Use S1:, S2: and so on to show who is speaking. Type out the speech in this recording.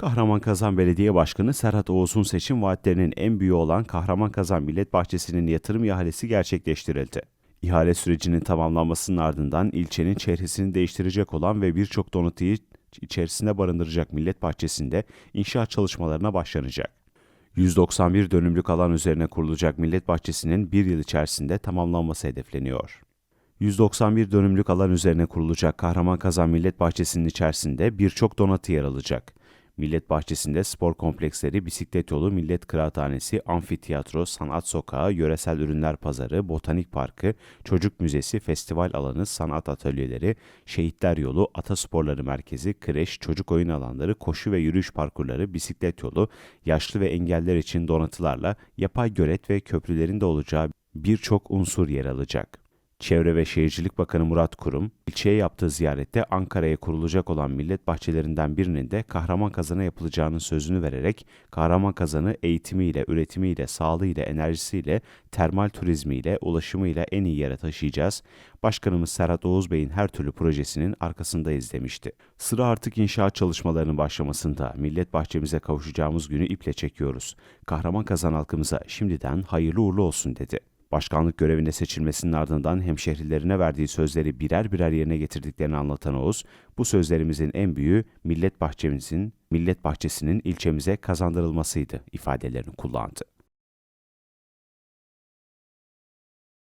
S1: Kahraman Belediye Başkanı Serhat Oğuz'un seçim vaatlerinin en büyüğü olan Kahraman Kazan Millet Bahçesi'nin yatırım ihalesi gerçekleştirildi. İhale sürecinin tamamlanmasının ardından ilçenin çehresini değiştirecek olan ve birçok donatıyı içerisinde barındıracak Millet Bahçesi'nde inşaat çalışmalarına başlanacak. 191 dönümlük alan üzerine kurulacak Millet Bahçesi'nin bir yıl içerisinde tamamlanması hedefleniyor. 191 dönümlük alan üzerine kurulacak Kahraman Kazan Millet Bahçesi'nin içerisinde birçok donatı yer alacak. Millet Bahçesi'nde spor kompleksleri, bisiklet yolu, Millet Kıraathanesi, amfiteyatro, sanat sokağı, yöresel ürünler pazarı, botanik parkı, çocuk müzesi, festival alanı, sanat atölyeleri, şehitler yolu, atasporları merkezi, kreş, çocuk oyun alanları, koşu ve yürüyüş parkurları, bisiklet yolu, yaşlı ve engeller için donatılarla yapay gölet ve köprülerin de olacağı birçok unsur yer alacak. Çevre ve Şehircilik Bakanı Murat Kurum, ilçeye yaptığı ziyarette Ankara'ya kurulacak olan millet bahçelerinden birinin de Kahraman Kazan'a yapılacağının sözünü vererek Kahraman Kazan'ı eğitimiyle, üretimiyle, sağlığıyla, enerjisiyle, termal turizmiyle, ulaşımıyla en iyi yere taşıyacağız. Başkanımız Serhat Oğuz Bey'in her türlü projesinin arkasındayız demişti. Sıra artık inşaat çalışmalarının başlamasında millet bahçemize kavuşacağımız günü iple çekiyoruz. Kahraman Kazan halkımıza şimdiden hayırlı uğurlu olsun dedi. Başkanlık görevine seçilmesinin ardından hemşehrilerine verdiği sözleri birer birer yerine getirdiklerini anlatan Oğuz, bu sözlerimizin en büyüğü Millet Bahçemizin, Millet Bahçesi'nin ilçemize kazandırılmasıydı ifadelerini kullandı.